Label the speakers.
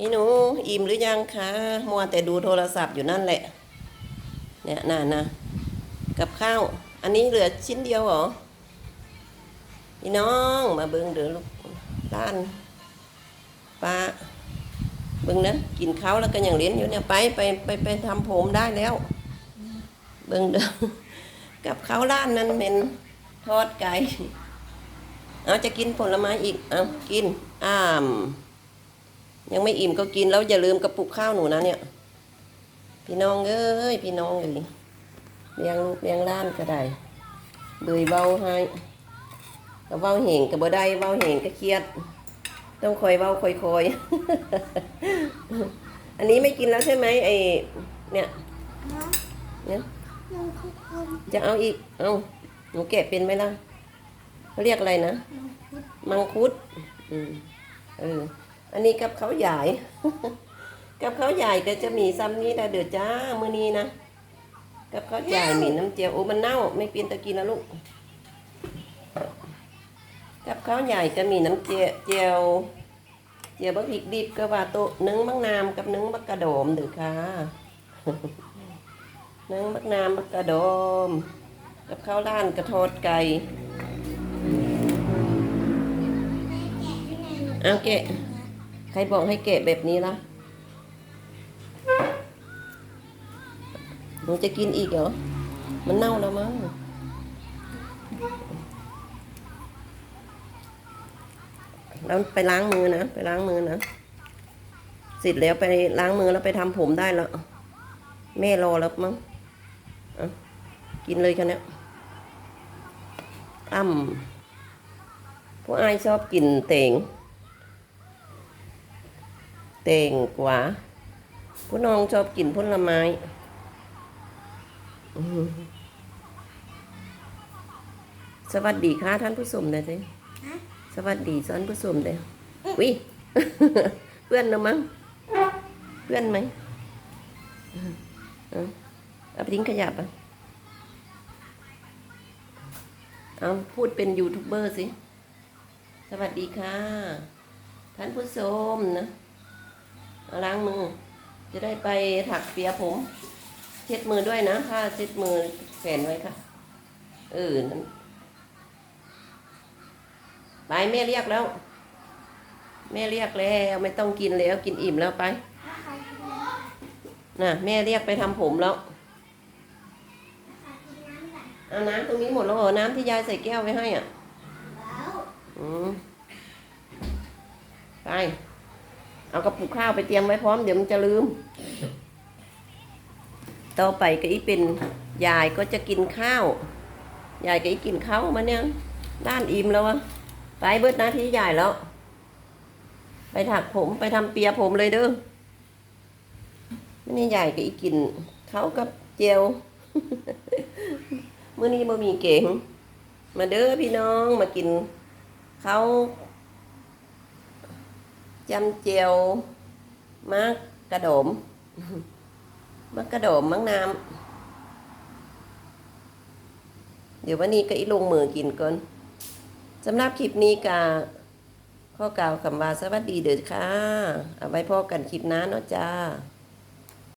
Speaker 1: อีหนูอิ่มหรือยังคะมัวแต่ดูโทรศัพท์อยู่นั่นแหละ เนี่ยน่ะนะกับข้าว อันนี้เหลือชิ้นเดียวเหรอพี่น้องมาเบิ้งเดือลูกด้านป้าเบิ้งนะกินข้าวแล้วก็ยังเลี้ยนอยู่เนี่ยไปไปไปไปทำผมได้แล้ว เบิ้งเด้อกับข้าวร้านนั้นเป็นทอดไก่เอาจะกินผลไม้อีกเอากินอ้าม ยังไม่อิ่มก็กินแล้วอย่าลืมกระปุกข้าวหนูนะเนี่ย พี่น้องเอ้ยพี่น้องเอยเลี้ยงลูกเลี้ยงล้านก็ได้เบยเบาให้ก็เบาเหงก็บ่ได้เบาเหงก็เครียด ต้องคอยเบาคอยคอยอันนี้ไม่กินแล้วใช่ไหมไอเนี่ยเนี่ยจะเอาอีก เอาหนูแกะเป็นไหมล่ะเขาเรียกอะไรนะ มังคุด อืมเออ อันนี้กับเขาใหญ่ กับเขาใหญ่ก็จะมีซ้ำนี้นะเดือจ้ามือนี้นะ กับเขาใหญ่มีน้ำเจียวโอ้มันเน่า ไม่เป็นตะกินนะลูก กับเขาใหญ่จะมีน้ำเจียวเจียวเจียวบะพริกดิบก็ว่าโตนึ่งมักนามกับนึ่งมักกระโดมเดือค่ะนึ่งมักนามมักกระโดม กับข้าวร้านกระทอดไก่เอาเกะ ใครบอกให้เกะแบบนี้ล่ะหนูจะกินอีกเหรอ มันเน่าแล้วมั้งแล้วไปล้างมือนะ ไปล้างมือนะเสร็จแล้วไปล้างมือแล้วไปทำผมได้แล้ว แม่รอแล้วมั้งกินเลยคันนี้ยอ้ำพวกไอายชอบกินเต่ง เต่งกว่าผู้น้องชอบกินผลไม้อื้อหือสวัสดีค่ะท่านผู้ชมนะสิสวัสดีท่านผู้ชมเด้อวิเพื่อนนะมั้งเพื่อนไหมเอาเอาไปทิ้งขยะปะเอาพูดเป็นยูทูบเบอร์สิ สวัสดีค่ะ ท่านผู้ชมนะเอา ล้างมือ จะได้ไปถักเปียผม เช็ดมือด้วยนะผ้าเช็ดมือแขวนไว้ค่ะ เออนั่นไปแม่เรียกแล้ว แม่เรียกแล้วไม่ต้องกินแล้วกินอิ่มแล้วไปน่ะแม่เรียกไปทำผมแล้วเอาน้ำตรงนี้หมดแล้วเหรอน้ำที่ยายใส่แก้วไว้ให้อะอืมไป เอากระปุกข้าวไปเตรียมไว้พร้อมเดี๋ยวมันจะลืม ต่อไปก็อีเป็นยายก็จะกินข้าว ยายก็อีกินข้าวมาเนี่ยด้านอิ่มแล้ววะไปเบิดหน้าที่ยายแล้ว ไปถักผมไปทำเปียผมเลยเด้อมื่อนี้ยายก็อีกินข้าวกับเจียวมื่อนี้บ่มีเก่ง มาเด้อพี่น้องมากินข้าว จำเจียวมักระโดมมักระโดมมังน้ำเดี๋ยววันนี้ก็อีลงมือกินก่อนสำหรับคลิปนี้กาข้อกล่าวคำว่าสวัสดีเด้อค่ะ เอาไว้พอกันคลิปหน้าเนาะจ้า